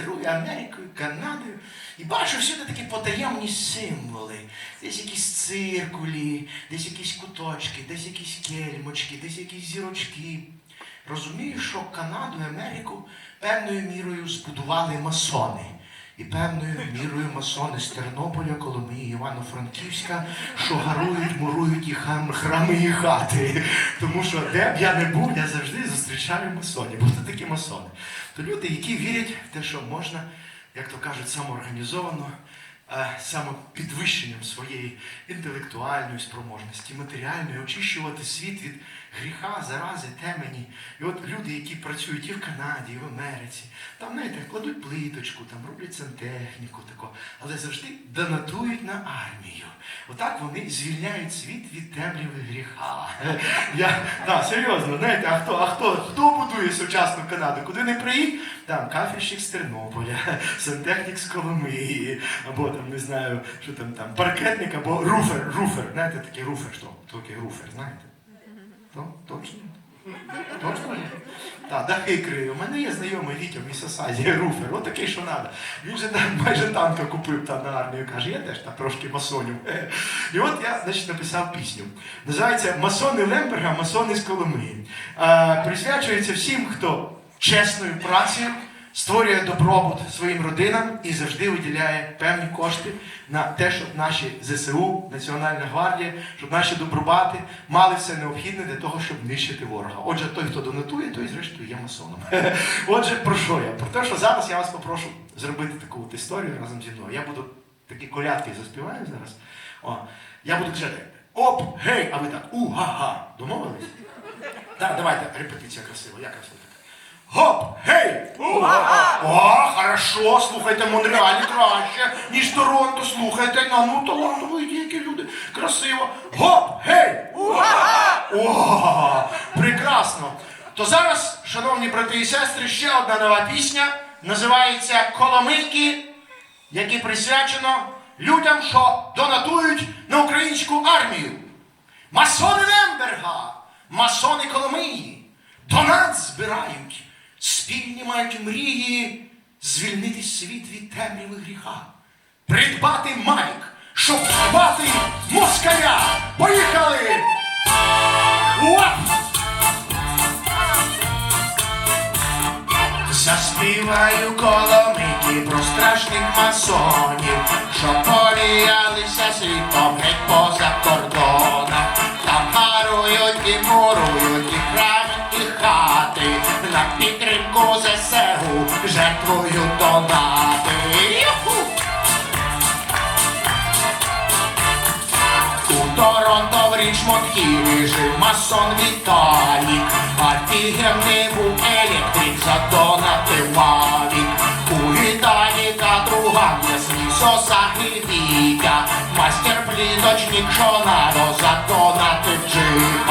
мандрую Америкою, Канадою і бачу всюди такі потаємні символи. Десь якісь циркулі, десь якісь куточки, десь якісь кельмочки, десь якісь зірочки. Розумію, що Канаду і Америку певною мірою збудували масони. І певною мірою масони з Тернополя, Коломиї, Івано-Франківська, що гарують, мурують і хам, храми і хати. Тому що де б я не був, я завжди зустрічаю масонів, бо це такі масони. То люди, які вірять в те, що можна, як то кажуть, самоорганізовано, е, самопідвищенням своєї інтелектуальної спроможності, матеріальної, очищувати світ від гріха, зарази, темені. І от люди, які працюють і в Канаді, і в Америці, там, знаєте, кладуть плиточку, там роблять сантехніку, тако, але завжди донатують на армію. Отак вони звільняють світ від темряви гріха. Я, да, серйозно, знаєте, а хто, а хто, хто будує сучасну Канаду? Куди не приїдь? Там кафельщик з Тернополя, сантехнік з Коломиї, або там, не знаю, що там, там, паркетник, або руфер, руфер. Знаєте, такий руфер, що? Такий руфер, знаєте? То, точно? Точно? Так, дахи крию. У мене є знайомий Вітя в Місосазі, руфер, отакий, що треба. Він же там майже танка купив та на армію. Каже, я теж там трошки масонів. І от я значить, написав пісню. Називається Масони Лемберга, масони з Коломиї. Е, присвячується всім, хто чесною працею створює добробут своїм родинам і завжди виділяє певні кошти на те, щоб наші ЗСУ, Національна гвардія, щоб наші добробати мали все необхідне для того, щоб нищити ворога. Отже, той, хто донатує, той зрештою є масоном. Отже, про що я? Про те, що зараз я вас попрошу зробити таку от історію разом зі мною. Я буду такі колядки заспіваю зараз. О, я буду казати оп, гей, а ви так у-га-га. Домовились? Так, давайте, репетиція красива. Я красиво так. Гоп, гей! Уга! О, хорошо, слухайте Монреалі краще, ніж Торонто, слухайте, на ну талантові які люди. Красиво. Гоп, гей! Уга! О, прекрасно. То зараз, шановні брати і сестри, ще одна нова пісня називається Коломийки, які присвячено людям, що донатують на українську армію. Масони Лемберга, масони Коломиї, до нас збирають, спільні мають мрії звільнити світ від темряви гріха, придбати майк, щоб звати москаля. Поїхали! Уа! Заспіваю коломики про страшних масонів, що поліялися світом геть поза кордонах. Там гарують і мурують, і храми, і хати, на підтримку ЗСУ жертвують донати. У Торонто в Річмонд Хілі жив масон Віталік, офігенний був електрик, задонатив Мавік. У Віталіка друга м'ясні сосаги Вітя, мастер пліточник, що надо задонатив джипа.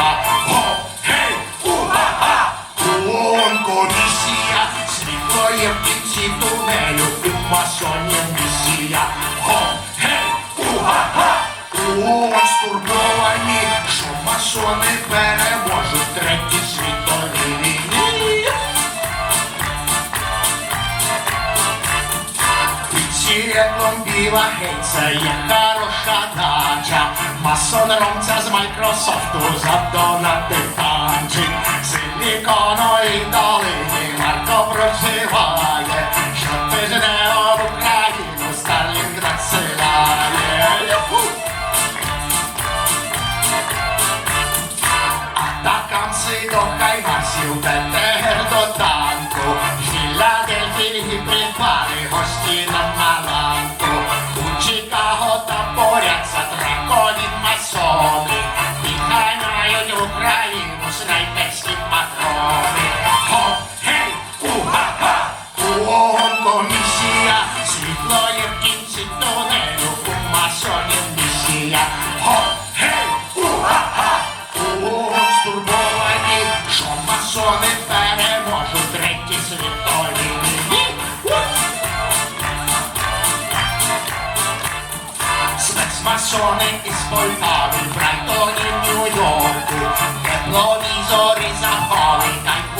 Є в кінці тунелю, у масонів місія. Го, гей, уга-га, ООН стурбовані, що масони переможуть третій світовій війні. Під біла гейця є хороша дача. Масон Ромця з Майкрософту задонатив танчик. Силіконовій долині Припали гості на маланку. У Чикаго та боряться драконі масони, підганяють Україну снайперські патрони. Хоп, гей, уга-га, ООН комісія, світло є в кінці тунелю, у масонів місія. Хоп, Спецмасони із Полтави, Брайтоні, Нью-Йорку, тепловізори запали, та й